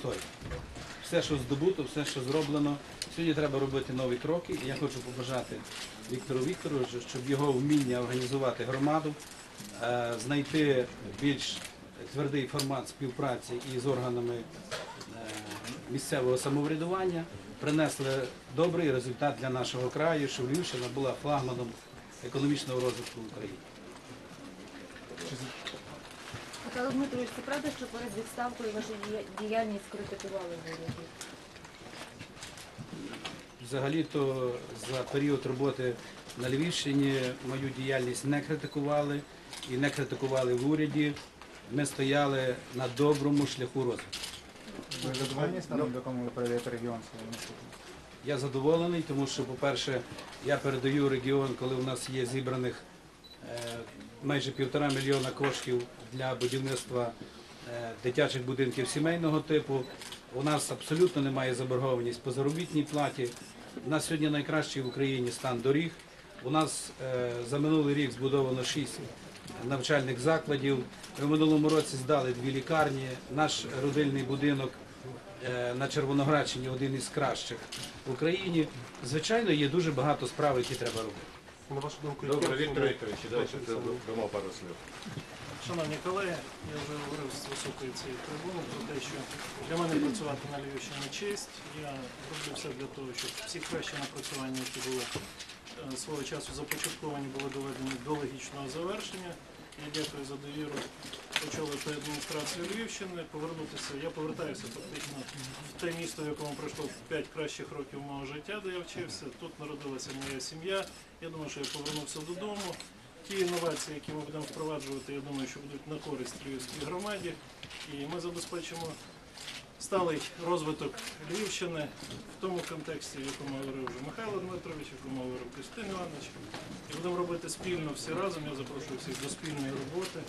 історія. Все, що здобуто, все, що зроблено. Сьогодні треба робити нові кроки. Я хочу побажати Віктору Вікторовичу, щоб його вміння організувати громаду, е, знайти більш твердий формат співпраці із органами е, місцевого самоврядування принесли добрий результат для нашого краю, щоб Львівщина була флагманом економічного розвитку України. Михайло Дмитрович, це правда, що перед відставкою вашу діяльність критикували в уряді? Взагалі-то за період роботи на Львівщині мою діяльність не критикували і не критикували в уряді. Ми стояли на доброму шляху розвитку. Ви задоволені станом, до якому ви передаєте регіон своєму? Я задоволений, тому що, по-перше, я передаю регіон, коли у нас є зібраних майже півтора мільйона коштів для будівництва е, дитячих будинків сімейного типу. У нас абсолютно немає заборгованість по заробітній платі. У нас сьогодні найкращий в Україні стан доріг. У нас е, за минулий рік збудовано шість навчальних закладів. Ми в минулому році здали дві лікарні. Наш родильний будинок е, на Червоноградщині один із кращих в Україні. Звичайно, є дуже багато справ, які треба робити. На вашу думку, Добре, Віктор Вікторович, давайте дамо пару слів. Шановні колеги, я вже говорив з високої цієї трибуни про те, що для мене працювати на Львівщині честь. Я роблю все для того, щоб всі кращі напрацювання, які були е, свого часу започатковані, були доведені до логічного завершення. Я дякую за довіру очолити адміністрацію Львівщини, повернутися. Я повертаюся фактично в те місто, в якому пройшло 5 кращих років мого життя, де я вчився. Тут народилася моя сім'я. Я думаю, що я повернувся додому. Ті інновації, які ми будемо впроваджувати, я думаю, що будуть на користь Львівській громаді. І ми забезпечимо сталий розвиток Львівщини в тому контексті, в якому говорив вже Михайло Дмитрович, в якому говорив Костянтин Іванович. І будемо робити спільно всі разом. Я запрошую всіх до спільної роботи.